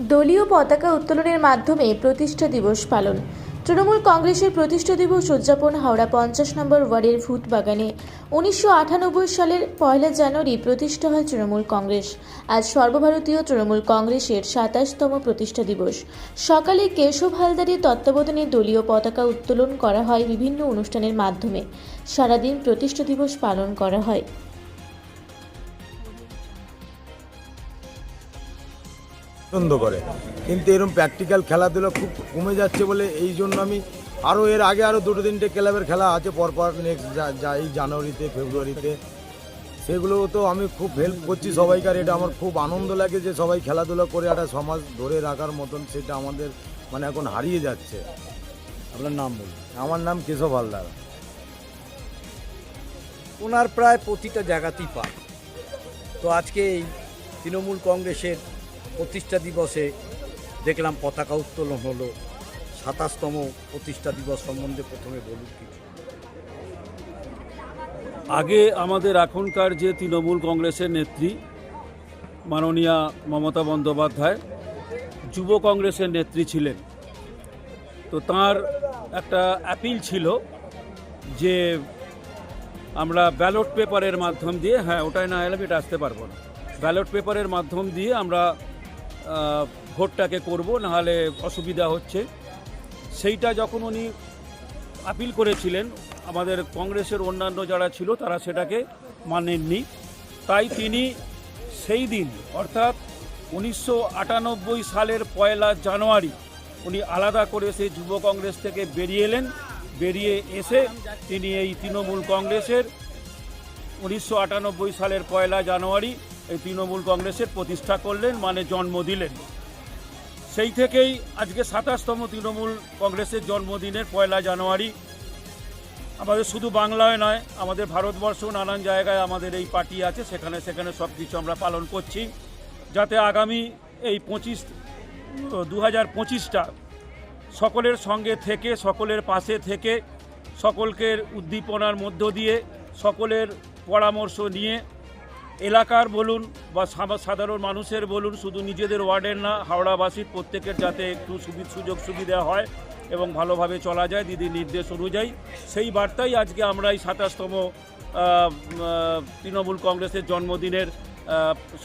দলীয় পতাকা উত্তোলনের মাধ্যমে প্রতিষ্ঠা দিবস পালন। তৃণমূল কংগ্রেসের প্রতিষ্ঠা দিবস উদযাপন হাওড়া পঞ্চাশ নম্বর ওয়ার্ডের ভূতবাগানে। উনিশশো আটানব্বই সালের পয়লা জানুয়ারি প্রতিষ্ঠা হয় তৃণমূল কংগ্রেস। আজ সর্বভারতীয় তৃণমূল কংগ্রেসের সাতাশতম প্রতিষ্ঠা দিবস। সকালে কেশব হালদারের তত্ত্বাবধানে দলীয় পতাকা উত্তোলন করা হয় বিভিন্ন অনুষ্ঠানের মাধ্যমে। সারাদিন প্রতিষ্ঠা দিবস পালন করা হয়। পছন্দ করে। কিন্তু এরকম প্র্যাকটিক্যাল খেলাধুলো খুব কমে যাচ্ছে বলে এই জন্য আমি আরও এর আগে আরও দুটো তিনটে ক্লাবের খেলা আছে পরপর নেক্সট যাই জানুয়ারিতে ফেব্রুয়ারিতে। সেগুলো তো আমি খুব হেল্প করছি সবাইকার এটা আমার খুব আনন্দ লাগে যে সবাই খেলাধুলা করে একটা সমাজ ধরে রাখার মতন সেটা আমাদের মানে এখন হারিয়ে যাচ্ছে। আপনার নাম বলুন। আমার নাম কেশব হালদার। ওনার প্রায় প্রতিটা জায়গাতেই পান তো আজকে এই তৃণমূল কংগ্রেসের প্রতিষ্ঠা দিবসে দেখলাম পতাকা উত্তোলন হলো। সাতাশতম প্রতিষ্ঠা দিবস সম্বন্ধে প্রথমে বলুন কিছু। আগে আমাদের এখনকার যে তৃণমূল কংগ্রেসের নেত্রী, মাননীয়া মমতা বন্দ্যোপাধ্যায়, যুব কংগ্রেসের নেত্রী ছিলেন। তো তার একটা অ্যাপিল ছিল যে আমরা ব্যালট পেপারের মাধ্যম দিয়ে হ্যাঁ ওটাই না এলে আমি এটা আসতে পারব না। ব্যালট পেপারের মাধ্যম দিয়ে আমরা ভোটটাকে করব, নাহলে অসুবিধা হচ্ছে। সেইটা যখন উনি আপিল করেছিলেন, আমাদের কংগ্রেসের অন্যান্য যারা ছিল, তারা সেটাকে মানেননি। তাই তিনি সেই দিন, অর্থাৎ উনিশশো আটানব্বই সালের পয়লা জানুয়ারি, উনি আলাদা করে সেই যুব কংগ্রেস থেকে বেরিয়ে এলেন। বেরিয়ে এসে তিনি এই তৃণমূল কংগ্রেসের উনিশশো আটানব্বই সালের পয়লা জানুয়ারি এই তৃণমূল কংগ্রেসের প্রতিষ্ঠা করলেন মানে জন্ম দিলেন। সেই থেকেই আজকে সাতাশতম তৃণমূল কংগ্রেসের জন্মদিনের পয়লা জানুয়ারি। আমাদের শুধু বাংলায় নয়, আমাদের ভারতবর্ষ নানান জায়গায় আমাদের এই পার্টি আছে, সেখানে সেখানে সব কিছু আমরা পালন করছি। যাতে আগামী এই পঁচিশ দু হাজার পঁচিশটা সকলের সঙ্গে থেকে, সকলের পাশে থেকে, সকলকে উদ্দীপনার মধ্য দিয়ে, সকলের পরামর্শ নিয়ে এলাকার বলুন বা সাধারণ মানুষের বলুন শুধু নিজেদের ওয়ার্ডের না হাওড়াবাসীর প্রত্যেকের যাতে একটু সুবিধ সুযোগ সুবিধা হয় এবং ভালোভাবে চলা যায় দিদির নির্দেশ অনুযায়ী। সেই বার্তাই আজকে আমরা এই সাতাশতম তৃণমূল কংগ্রেসের জন্মদিনের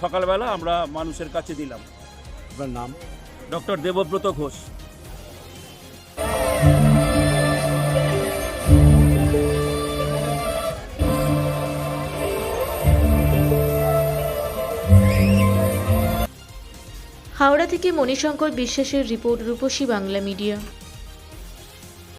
সকালবেলা আমরা মানুষের কাছে দিলাম। আপনার নাম? ডক্টর দেবব্রত ঘোষ। হাওড়া থেকে মণিশঙ্কর বিশ্বাসের রিপোর্ট রূপসী বাংলা মিডিয়া।